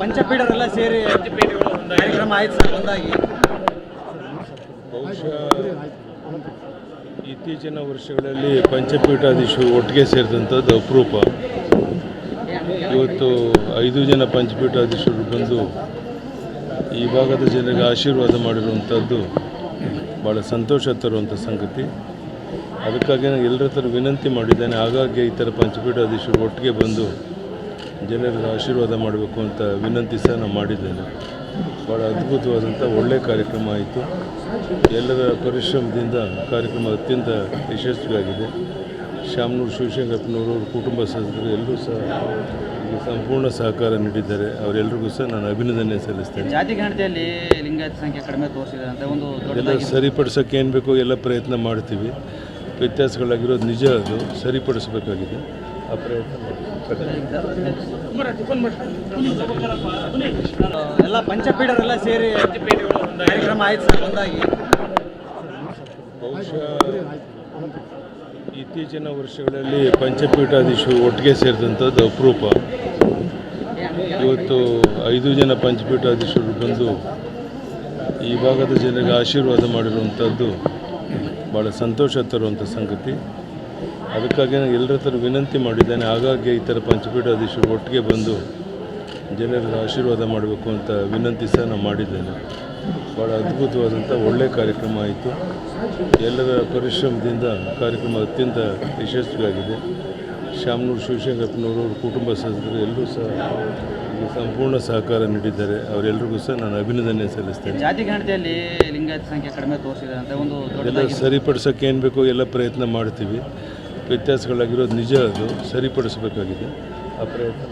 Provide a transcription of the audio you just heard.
ಪಂಚಪೀಠರೆಲ್ಲ ಸೇರಿ ಕಾರ್ಯಕ್ರಮ ಆಯ್ತು ಸರ್ ಒಂದಾಗಿ ಬಹುಶಃ ಇತ್ತೀಚಿನ ವರ್ಷಗಳಲ್ಲಿ ಪಂಚಪೀಠಾಧೀಶರು ಒಟ್ಟಿಗೆ ಸೇರಿದಂಥದ್ದು ಅಪರೂಪ. ಇವತ್ತು ಐದು ಜನ ಪಂಚಪೀಠಾಧೀಶರು ಬಂದು ಈ ಭಾಗದ ಜನರಿಗೆ ಆಶೀರ್ವಾದ ಮಾಡಿರುವಂಥದ್ದು ಭಾಳ ಸಂತೋಷ ತರುವಂಥ ಸಂಗತಿ. ಅದಕ್ಕಾಗಿ ನಾನು ಎಲ್ಲರ ಹತ್ರ ವಿನಂತಿ ಮಾಡಿದ್ದೇನೆ. ಆಗಾಗ್ಗೆ ಈ ಥರ ಪಂಚಪೀಠಾಧೀಶರು ಒಟ್ಟಿಗೆ ಬಂದು ಜನರಿಗೆ ಆಶೀರ್ವಾದ ಮಾಡಬೇಕು ಅಂತ ವಿನಂತಿ ಸಹ ನಾನು ಮಾಡಿದ್ದೇನೆ. ಭಾಳ ಅದ್ಭುತವಾದಂಥ ಒಳ್ಳೆಯ ಕಾರ್ಯಕ್ರಮ ಆಯಿತು. ಎಲ್ಲರ ಪರಿಶ್ರಮದಿಂದ ಕಾರ್ಯಕ್ರಮ ಅತ್ಯಂತ ಯಶಸ್ವಿಯಾಗಿದೆ. ಶಾಮನೂರು ಶಿವಶಂಕರಪ್ಪನವರು ಕುಟುಂಬ ಸದಸ್ಯರು ಎಲ್ಲರೂ ಸಹ ಸಂಪೂರ್ಣ ಸಹಕಾರ ನೀಡಿದ್ದಾರೆ. ಅವರೆಲ್ಲರಿಗೂ ಸಹ ನಾನು ಅಭಿನಂದನೆ ಸಲ್ಲಿಸ್ತೇನೆ. ಜಾತಿ ಗಣತಿಯಲ್ಲಿ ಲಿಂಗಾಯತ ಸಂಖ್ಯೆ ಕಡಿಮೆ ತೋರಿಸಿದೆ ಅಂತ ಒಂದು ಎಲ್ಲ ಏನು ಬೇಕೋ ಎಲ್ಲ ಪ್ರಯತ್ನ ಮಾಡ್ತೀವಿ. ವ್ಯತ್ಯಾಸಗಳಾಗಿರೋದು ನಿಜ ಅದು. ಸರಿಪಡಿಸಬೇಕಾಗಿದೆ. ಎಲ್ಲ ಪಂಚಪೀಠರೆಲ್ಲ ಸೇರಿ ಕಾರ್ಯಕ್ರಮ ಆಯ್ತು ಸರ್ ಒಂದಾಗಿ ಬಹುಶಃ ಇತ್ತೀಚಿನ ವರ್ಷಗಳಲ್ಲಿ ಪಂಚಪೀಠಾಧೀಶರು ಒಟ್ಟಿಗೆ ಸೇರಿದಂಥದ್ದು ಅಪರೂಪ. ಇವತ್ತು ಐದು ಜನ ಪಂಚಪೀಠಾಧೀಶರು ಬಂದು ಈ ಭಾಗದ ಜನರಿಗೆ ಆಶೀರ್ವಾದ ಮಾಡಿರುವಂಥದ್ದು ಭಾಳ ಸಂತೋಷ ತರುವಂಥ ಸಂಗತಿ. ಅದಕ್ಕಾಗಿ ನಾನು ಎಲ್ಲರ ಹತ್ರ ವಿನಂತಿ ಮಾಡಿದ್ದೇನೆ. ಹಾಗಾಗಿ ಈ ಥರ ಪಂಚಪೀಠಾಧೀಶರು ಒಟ್ಟಿಗೆ ಬಂದು ಜನರ ಆಶೀರ್ವಾದ ಮಾಡಬೇಕು ಅಂತ ವಿನಂತಿ ಸಹ ನಾನು ಮಾಡಿದ್ದೇನೆ. ಭಾಳ ಅದ್ಭುತವಾದಂಥ ಒಳ್ಳೆಯ ಕಾರ್ಯಕ್ರಮ ಆಯಿತು. ಎಲ್ಲರ ಪರಿಶ್ರಮದಿಂದ ಕಾರ್ಯಕ್ರಮ ಅತ್ಯಂತ ಯಶಸ್ವಿಯಾಗಿದೆ. ಶಾಮನೂರು ಶಿವಶಂಕರಪ್ಪನವರು ಕುಟುಂಬ ಸದಸ್ಯರು ಎಲ್ಲರೂ ಸಹ ಸಂಪೂರ್ಣ ಸಹಕಾರ ನೀಡಿದ್ದಾರೆ. ಅವರೆಲ್ಲರಿಗೂ ಸಹ ನಾನು ಅಭಿನಂದನೆ ಸಲ್ಲಿಸ್ತೇನೆ. ಜಾತಿ ಗಣತಿಯಲ್ಲಿ ಲಿಂಗಾಯತ ಸಂಖ್ಯೆ ಕಡಿಮೆ ತೋರಿಸಿದೆ ಅಂತ ಒಂದು ಎಲ್ಲ ದೊಡ್ಡದಾಗಿ ಸರಿಪಡಿಸೋಕೆ ಏನು ಬೇಕೋ ಎಲ್ಲ ಪ್ರಯತ್ನ ಮಾಡ್ತೀವಿ. ವ್ಯತ್ಯಾಸಗಳಾಗಿರೋದು ನಿಜ ಅದು ಸರಿಪಡಿಸಬೇಕಾಗಿದೆ. ಆ ಪ್ರಯತ್ನ